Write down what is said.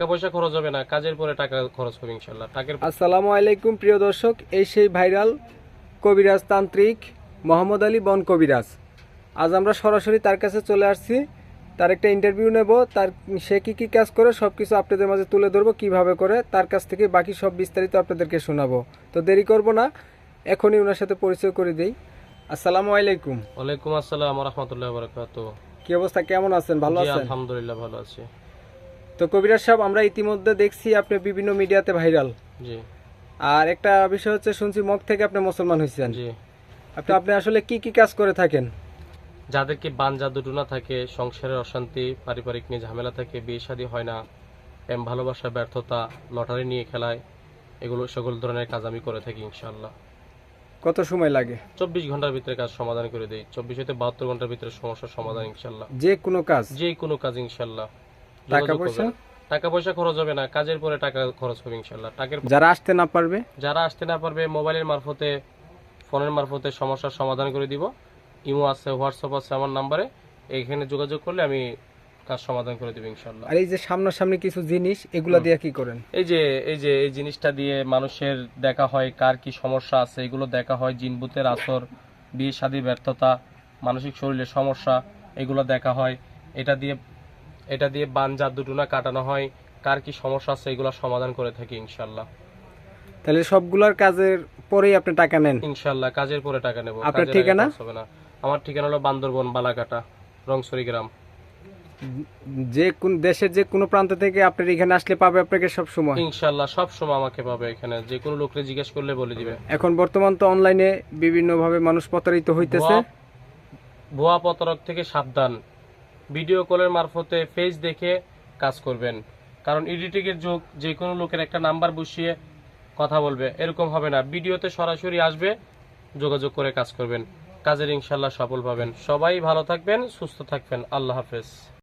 টাকা পয়সা খরচ হবে না কাজের পরে টাকা খরচ হবে ইনশাল্লাহ টাকার আসসালামু আলাইকুম প্রিয় দর্শক এই সেই ভাইরাল কবিরাজ তান্ত্রিক মোহাম্মদ আলী বন কবিরাজ। আজ আমরা সরাসরি তার কাছে চলে আসছি। তার একটা ইন্টারভিউ নেব তার সে কি কি কাজ করে সব কিছু আপনাদের মাঝে তুলে ধরবো কীভাবে করে তার কাছ থেকে বাকি সব বিস্তারিত আপনাদেরকে শোনাবো। তো দেরি করব না এখনই ওনার সাথে পরিচয় করে দিই। আসসালামু আলাইকুম। ওয়ালাইকুম আসসালাম রহমতুল্লাহ বরকাত কি অবস্থা কেমন আছেন? ভালো আছেন? আলহামদুলিল্লাহ ভালো আছি। তো কবিরাজ সাহেব আমরা ইতিমধ্যে দেখছি আপনি বিভিন্ন মিডিয়াতে ভাইরাল। জি। আর একটা বিষয় হচ্ছে শুনছি মগ থেকে আপনি মুসলমান হয়েছেন। জি। আপনি আপনি আসলে কি কি কাজ করে থাকেন? যাদেরকে বান জাদুটুনা থাকে সংসারের অশান্তি পারিবারিক নিয়ে ঝামেলা থাকে বিয়ে শাদী হয় না প্রেম ভালোবাসা ব্যর্থতা লটারি নিয়ে খেলায় এগুলো সকল ধরনের কাজ আমি করে থাকি ইনশাল্লাহ কত সময় লাগে? চব্বিশ ঘণ্টার ভিতরে কাজ সমাধান করে দিই। চব্বিশ হতে বাহাত্তর ঘণ্টার ভিতরে সমস্যার সমাধান ইনশাল্লাহ যে কোনো কাজ? যে কোনো কাজ ইনশাল্লাহ টাকা পয়সা? টাকা পয়সা খরচ হবে না কাজের পরে টাকা খরচ হবে ইনশাল্লাহ টাকার যারা আসতে না পারবে? যারা আসতে না পারবে মোবাইলের মারফতে ফোনের মারফতে সমস্যার সমাধান করে দিব। ইমো আছে হোয়াটসঅ্যাপ আছে আমার নাম্বারে এইখানে যোগাযোগ করলে আমি কাজ সমাধান করে দিব ইনশাল্লাহ আর এই যে সামনাসামনি কিছু জিনিস এগুলা দিয়ে কি করেন? এই যে এই যে এই জিনিসটা দিয়ে মানুষের দেখা হয় কার কি সমস্যা আছে এগুলো দেখা হয় জিনবুতের আসর বিয়ে শাদী ব্যর্থতা মানসিক শরীরের সমস্যা এগুলো দেখা হয়। এটা দিয়ে এটা দিয়ে বান জাদুটুনা কাটানো হয়। কার কি সমস্যা আছে এগুলো সমাধান করে থাকি ইনশাল্লাহ তাহলে সবগুলার কাজের পরেই আপনি টাকা নেন? ইনশাল্লাহ কাজের পরে টাকা নেব। আপনার ঠিকানা? হবে না। আমার ঠিকানা হলো বান্দরবন বালাকাটা রংসরি গ্রাম। যে কোন দেশের যে কোনো প্রান্ত থেকে আপনার এখানে আসলে পাবে আপনাকে সব সময়? ইনশাল্লাহ সব সময় আমাকে পাবে এখানে। যে কোনো লোককে জিজ্ঞেস করলে বলে দিবে। এখন বর্তমান তো অনলাইনে বিভিন্ন ভাবে মানুষ প্রতারিত হইতেছে। ভুয়া- ভুয়া প্রতারক থেকে সাবধান। ভিডিও কলের মারফতে ফেস দেখে কাজ করবেন। কারণ এডিটিংয়ের যুগ যে কোনো লোকের একটা নাম্বার বসিয়ে কথা বলবে, এরকম হবে না। ভিডিওতে সরাসরি আসবে, যোগাযোগ করে কাজ করবেন। কাজের ইনশাল্লাহ সফল পাবেন। সবাই ভালো থাকবেন, সুস্থ থাকবেন। আল্লাহ হাফেজ।